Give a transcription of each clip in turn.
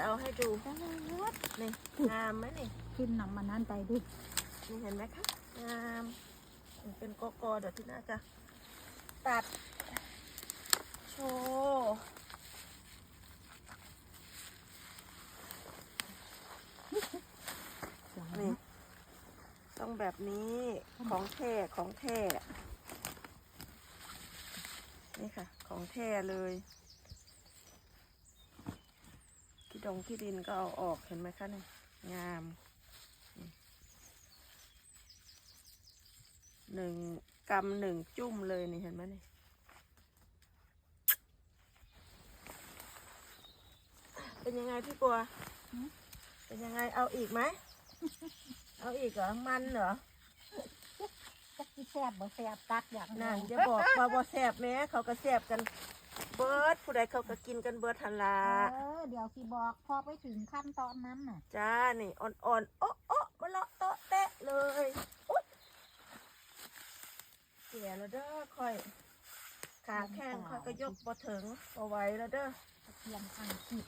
จะเอาให้ดูนี่งามไหมนี่ขึ้นนำมานั่นไปดินี่เห็นไหมคะงามมันเป็นกอกอเดี๋ยวที่น่าจะตัด โชว์นี่ต้องแบบนี้ของแท้ของแท้นี่ค่ะ ของแท้เลย ที่ดงที่ดินก็เอาออกเห็นไหมคะเนี่ยงามหนึ่งกำหนึ่งจุ่มเลยนี่เห็นไหมนี่เป็นยังไงพี่ปัวเป็นยังไงเอาอีกไหม เอาอีกเหรอ มันเหรอจักที่แซ่บบ่แซ่บตัดอย่างนั่นจะบอกว่าบ่แสบแม้เขาก็แสบกัน เบิร์ดผู้ใดเขาก็กินกันเบิร์ดทันลาเออเดี๋ยวสิบอกพอไปถึงขั้นตอนนั้นน่ะจ้านี่อ่อนๆโอ๊ะโอ๊ะมาเลาะเตาะแตะเลยอุ๊ยเสียแล้วเด้อค่อย ขาแข้งค่อยก็ยกบ่ถึงเอาไว้แล้วเด้อเทียมอังกฤษ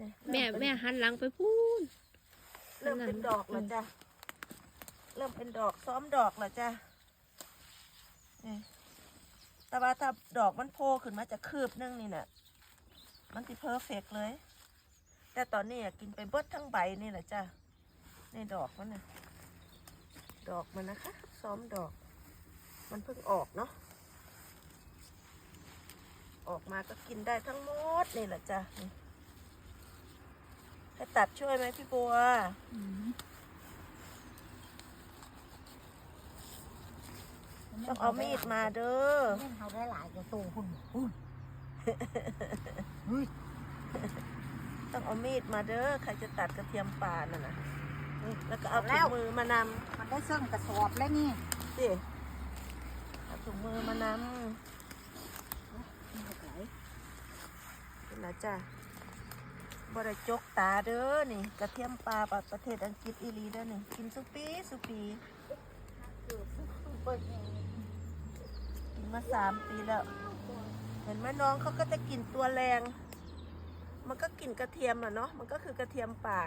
นี่แม่เริ่เป็นแม่หันหลังไปพูนเริ่มเป็นดอกแล้วจ้ะเริ่มเป็นดอกซ้อมดอกแล้วจ้ะนี่ แต่ว่าถ้าดอกมันโผล่ขึ้นมาจะคืบนึงนี่น่ะ มันสิเพอร์เฟกเลย แต่ตอนนี้กินไปเบิดทั้งใบนี่แหละจ้ะนี่ดอกมันนะดอกมันนะคะ ซ้อมดอก มันเพิ่งออกเนาะ ออกมาก็กินได้ทั้งหมดนี่แหละจ้ะให้ตัดช่วยไหมพี่บัว อืม ต้องเอามีดมาเด้อเล่นเขาได้หลายกว่าตัวหุ่นหุ่นเฮ้ยต้องเอามีดมาเด้อใครจะตัดกระเทียมป่าน่ะนะนี่แล้วก็เอาถุงมือมานมันได้เสื่องกระสอบแล้วนี่ำสิเอาถุงมือมานำนี่นะจ้ะบริจกตาเด้อนี่กระเทียมป่าประเทศอังกฤษอีหลีเด้อนี่กินสุปีสุปีกิน มาสามปีแล้ว เห็นไหมน้องเขาก็จะกินตัวแรง มันก็กินกระเทียมอะเนาะมันก็คือกระเทียมป่า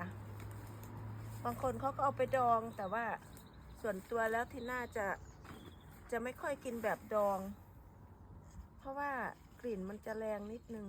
บางคนเขาก็เอาไปดองแต่ว่าส่วนตัวแล้วที่น่าจะจะไม่ค่อยกินแบบดอง เพราะว่ากลิ่นมันจะแรงนิดนึง